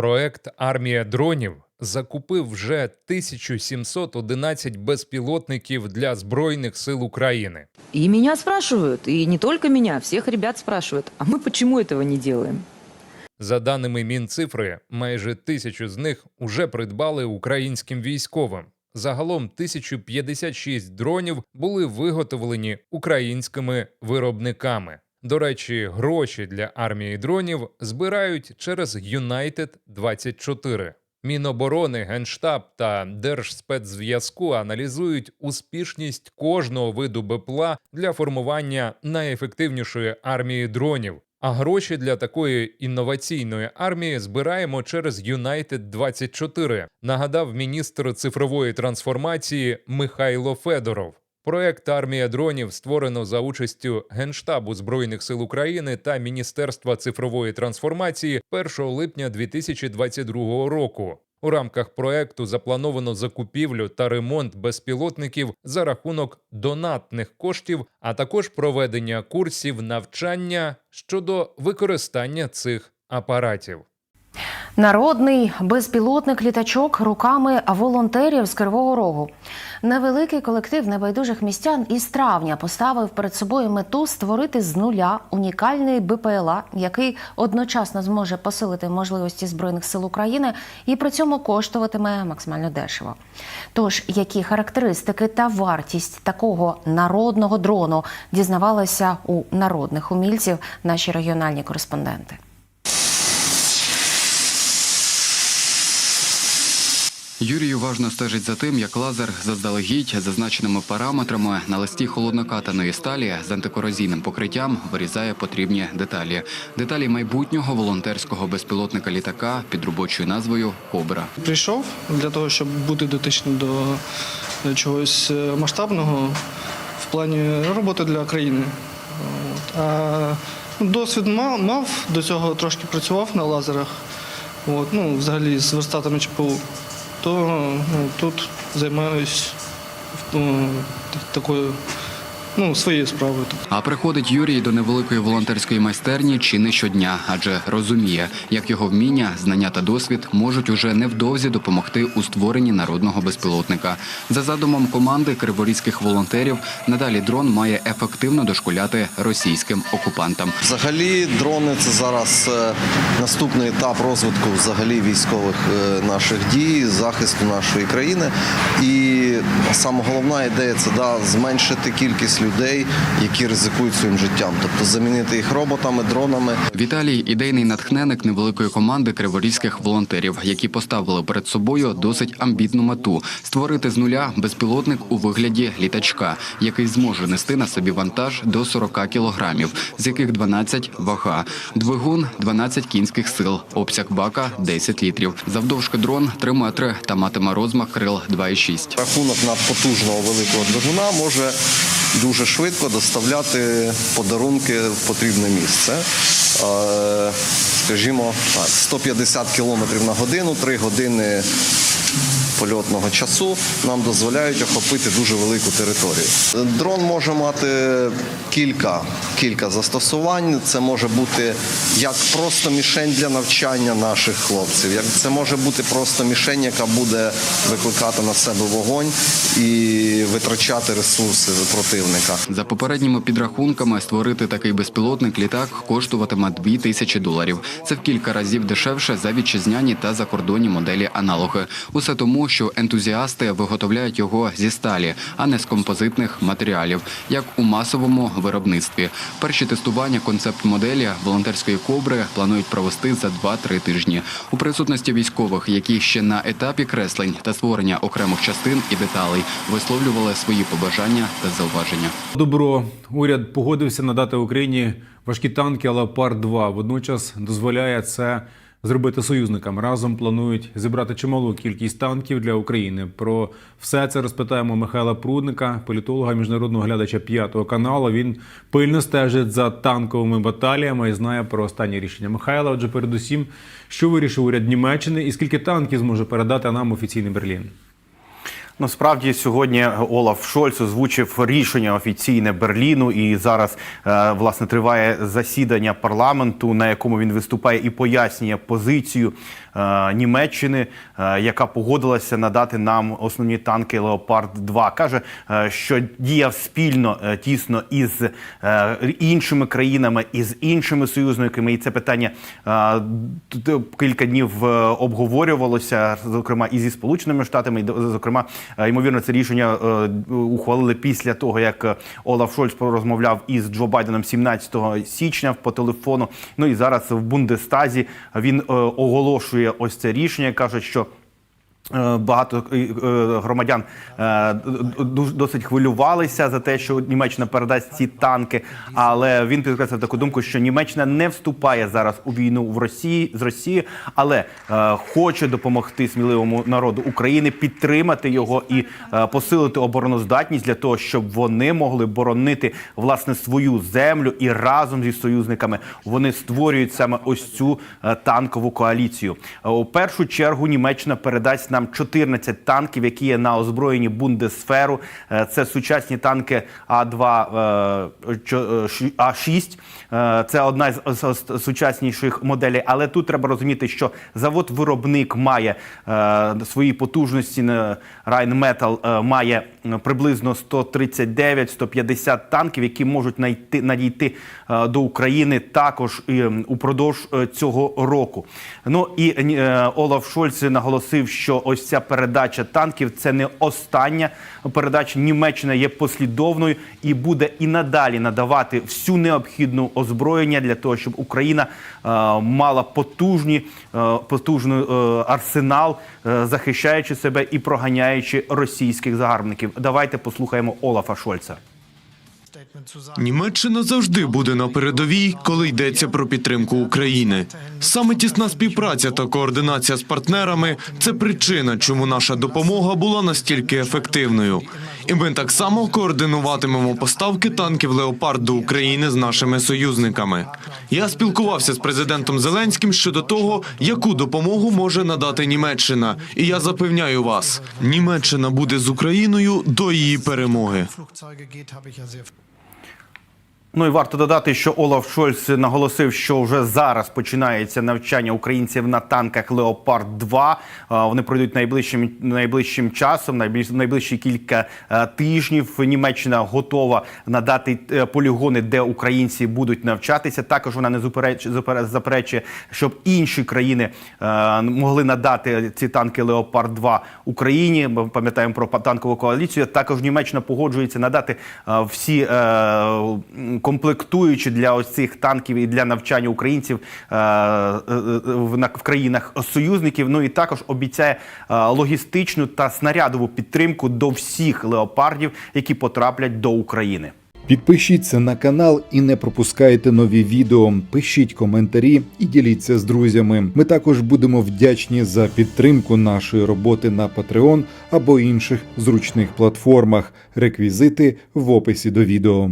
Проект Армія дронів закупив вже 1711 безпілотників для Збройних сил України. И меня спрашивают, и не только меня, всех ребят спрашивают, а мы почему этого не делаем? За даними Мінцифри, майже тисячу з них уже придбали українським військовим. Загалом 1056 дронів були виготовлені українськими виробниками. До речі, гроші для армії дронів збирають через United 24 Міноборони, Генштаб та Держспецзв'язку аналізують успішність кожного виду БПЛА для формування найефективнішої армії дронів. А гроші для такої інноваційної армії збираємо через United 24 нагадав міністр цифрової трансформації Михайло Федоров. Проект Армія дронів створено за участю Генштабу Збройних сил України та Міністерства цифрової трансформації 1 липня 2022 року. У рамках проекту заплановано закупівлю та ремонт безпілотників за рахунок донатних коштів, а також проведення курсів навчання щодо використання цих апаратів. Народний безпілотник літачок руками волонтерів з Кривого Рогу. Невеликий колектив небайдужих містян із травня поставив перед собою мету створити з нуля унікальний БПЛА, який одночасно зможе посилити можливості збройних сил України і при цьому коштуватиме максимально дешево. Тож, які характеристики та вартість такого народного дрону дізнавалися у народних умільців наші регіональні кореспонденти. Юрій уважно стежить за тим, як лазер заздалегідь зазначеними параметрами на листі холоднокатаної сталі з антикорозійним покриттям вирізає потрібні деталі. Деталі майбутнього волонтерського безпілотника літака під робочою назвою Кобра. Прийшов для того, щоб бути дотичним до е, чогось е, масштабного в плані роботи для країни. А ну, досвід мав, до цього трошки працював на лазерах. Ну, взагалі з верстатами ЧПУ. То тут займаюсь такою ну, своєю справою. А приходить Юрій до невеликої волонтерської майстерні чи не щодня, адже розуміє, як його вміння, знання та досвід можуть уже невдовзі допомогти у створенні народного безпілотника. За задумом команди криворізьких волонтерів, надалі дрон має ефективно дошкуляти російським окупантам. Взагалі, дрони це зараз е, наступний етап розвитку взагалі військових е, наших дій, захисту нашої країни. І саме головна ідея це да, зменшити кількість людей, які ризикують своїм життям, тобто замінити їх роботами, дронами. Віталій ідейний натхненник невеликої команди криворізьких волонтерів, які поставили перед собою досить амбітну мету створити з нуля безпілотник у вигляді літачка, який зможе нести на собі вантаж до 40 кілограмів, з яких 12 – вага, двигун 12 кінських сил, обсяг бака 10 літрів. Завдовжки дрон 3 метри та матиме розмах крил 2,6. Рахунок надпотужного великого двигуна може дуже швидко доставляти подарунки в потрібне місце. Е, Скажімо, 150 км на годину, 3 години польотного часу нам дозволяють охопити дуже велику територію. Дрон може мати кілька, кілька застосувань. Це може бути як просто мішень для навчання наших хлопців, як це може бути просто мішень, яка буде викликати на себе вогонь і витрачати ресурси противника. За попередніми підрахунками, створити такий безпілотник літак коштуватиме 2 тисячі доларів. Це в кілька разів дешевше за вітчизняні та закордонні моделі аналоги. Усе тому, що ентузіасти виготовляють його зі сталі, а не з композитних матеріалів, як у масовому виробництві. Перші тестування концепт-моделі волонтерської кобри планують провести за 2-3 тижні у присутності військових, які ще на етапі креслень та створення окремих частин і деталей висловлювали свої побажання та зауваження. Добро уряд погодився надати Україні важкі танки Леопард 2 Водночас дозволяє це зробити союзникам. Разом планують зібрати чималу кількість танків для України. Про все це розпитаємо Михайла Прудника, політолога міжнародного глядача п'ятого каналу. Він пильно стежить за танковими баталіями і знає про останні рішення Михайла. Отже, передусім, що вирішив уряд Німеччини і скільки танків зможе передати нам офіційний Берлін. Насправді сьогодні Олаф Шольц озвучив рішення офіційне Берліну, і зараз е, власне триває засідання парламенту, на якому він виступає і пояснює позицію Німеччини, е, яка погодилася надати нам основні танки Леопард 2 каже, е, що діяв спільно е, тісно із е, іншими країнами, із іншими союзниками. І це питання е, т- кілька днів е, обговорювалося, зокрема і зі Сполученими Штатами. І, зокрема, е, ймовірно, це рішення е, ухвалили після того, як е, Олаф Шольц порозмовляв із Джо Байденом 17 січня по телефону. Ну і зараз в Бундестазі він е, оголошує ось це рішення. каже, що. Е, Багато е, е, громадян досить хвилювалися за те, що Німеччина передасть ці танки. Але він підкреслив таку думку, що Німеччина не вступає зараз у війну в Росії з Росією, але хоче допомогти сміливому народу України, підтримати його і посилити обороноздатність для того, щоб вони могли боронити власне свою землю і разом зі союзниками вони створюють саме ось цю танкову коаліцію. У першу чергу Німеччина передасть нам 14 танків, які є на озброєнні Бундесферу. Е, Це сучасні танки А2 е, чо- е, ші- А6. Е, Це одна з сучасніших моделей. Але тут треба розуміти, що завод-виробник має е, свої потужності. е, е, має е, приблизно 139-150 танків, які можуть найти надійти е, до України також упродовж е, цього року. Ну і е, Олаф Шольц наголосив, що ось ця передача танків це не остання передача. Німеччина є послідовною і буде і надалі надавати всю необхідну озброєння для того, щоб Україна е, мала потужні е, потужний е, арсенал, е, захищаючи себе і проганяючи російських загарбників. Давайте послухаємо Олафа Шольца. Німеччина завжди буде на передовій, коли йдеться про підтримку України. Саме тісна співпраця та координація з партнерами це причина, чому наша допомога була настільки ефективною. І ми так само координуватимемо поставки танків Леопард до України з нашими союзниками. Я спілкувався з президентом Зеленським щодо того, яку допомогу може надати Німеччина. І я запевняю вас, Німеччина буде з Україною до її перемоги. Ну і варто додати, що Олаф Шольц наголосив, що вже зараз починається навчання українців на танках Леопард 2 Вони пройдуть найближчим найближчим часом, найближ, найближчі кілька е, тижнів. Німеччина готова надати е, полігони, де українці будуть навчатися. Також вона не зупереч, зупер- заперечує, щоб інші країни е, могли надати ці танки Леопард 2 Україні. Ми пам'ятаємо про танкову коаліцію. Також Німеччина погоджується надати всі комплектуючі для ось цих танків і для навчання українців е, е, в, на- в країнах союзників. Ну і також обіцяє е, логістичну та снарядову підтримку до всіх леопардів, які потраплять до України. Підпишіться на канал і не пропускайте нові відео. Пишіть коментарі і діліться з друзями. Ми також будемо вдячні за підтримку нашої роботи на Patreon або інших зручних платформах. Реквізити в описі до відео.